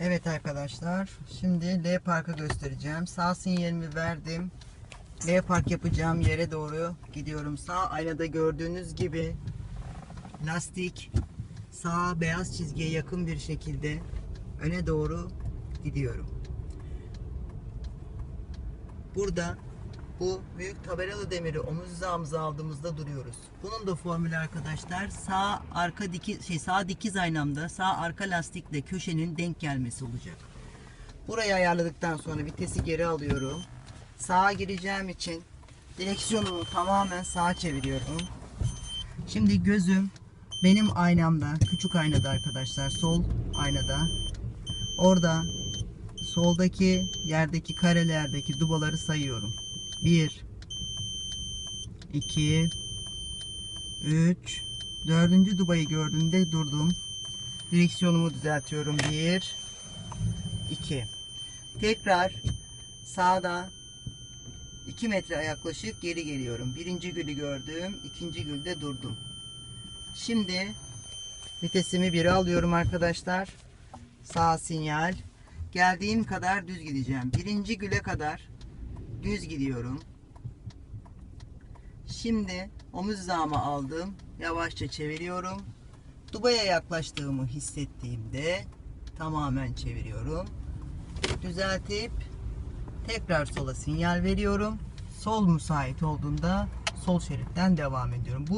Evet arkadaşlar. Şimdi L parkı göstereceğim. Sağ sinyalimi verdim. L park yapacağım yere doğru gidiyorum. Sağ aynada gördüğünüz gibi lastik sağ beyaz çizgiye yakın bir şekilde öne doğru gidiyorum. Burada bu büyük tabelalı demiri omuz hizamıza aldığımızda duruyoruz. Bunun da formülü arkadaşlar sağ arka dikiz şey sağ dikiz aynamda sağ arka lastikle köşenin denk gelmesi olacak. Burayı ayarladıktan sonra vitesi geri alıyorum. Sağa gireceğim için direksiyonumu tamamen sağa çeviriyorum. Şimdi gözüm benim aynamda, küçük aynada arkadaşlar, sol aynada. Orada soldaki yerdeki karelerdeki dubaları sayıyorum. 1 2 3 Dördüncü dubayı gördüğümde durdum. Direksiyonumu düzeltiyorum. 1 2 Tekrar sağda 2 metre yaklaşık geri geliyorum. Birinci gülü gördüm. ikinci gülde durdum. Şimdi vitesimi 1'e alıyorum arkadaşlar. Sağ sinyal. Geldiğim kadar düz gideceğim. Birinci güle kadar düz gidiyorum. Şimdi omuz hizamı aldım. Yavaşça çeviriyorum. Dubaya yaklaştığımı hissettiğimde tamamen çeviriyorum. Düzeltip tekrar sola sinyal veriyorum. Sol müsait olduğunda sol şeritten devam ediyorum. Bu